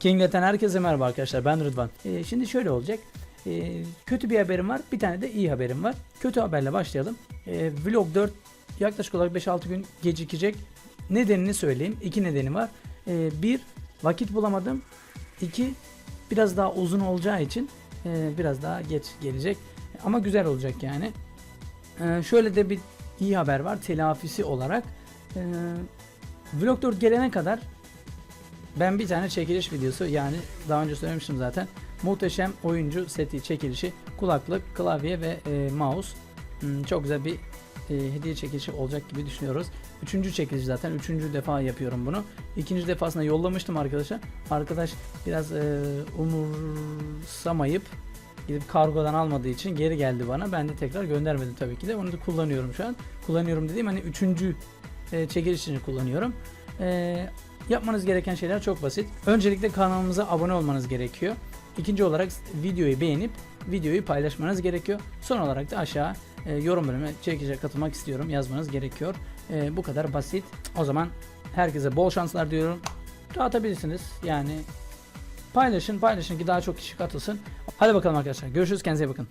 Kinglet'ten herkese merhaba arkadaşlar ben Rıdvan. Ee, şimdi şöyle olacak. Ee, kötü bir haberim var bir tane de iyi haberim var. Kötü haberle başlayalım. Ee, Vlog 4 yaklaşık olarak 5-6 gün gecikecek. Nedenini söyleyeyim. İki nedeni var. Ee, bir vakit bulamadım. İki biraz daha uzun olacağı için e, biraz daha geç gelecek. Ama güzel olacak yani. Ee, şöyle de bir iyi haber var telafisi olarak. Ee, Vlog 4 gelene kadar ben bir tane çekiliş videosu yani daha önce söylemiştim zaten. Muhteşem oyuncu seti çekilişi, kulaklık, klavye ve e, mouse. Hmm, çok güzel bir e, hediye çekilişi olacak gibi düşünüyoruz. Üçüncü çekiliş zaten. Üçüncü defa yapıyorum bunu. İkinci defasında yollamıştım arkadaşa. Arkadaş biraz e, umursamayıp gidip kargodan almadığı için geri geldi bana. Ben de tekrar göndermedim tabii ki de. Onu da kullanıyorum şu an. Kullanıyorum dediğim hani üçüncü e, çekiliş için kullanıyorum. E, yapmanız gereken şeyler çok basit. Öncelikle kanalımıza abone olmanız gerekiyor. İkinci olarak videoyu beğenip videoyu paylaşmanız gerekiyor. Son olarak da aşağı e, yorum bölümüne çekişe katılmak istiyorum yazmanız gerekiyor. E, bu kadar basit. O zaman herkese bol şanslar diyorum. Dağıtabilirsiniz. Yani paylaşın paylaşın ki daha çok kişi katılsın. Hadi bakalım arkadaşlar. Görüşürüz. Kendinize iyi bakın.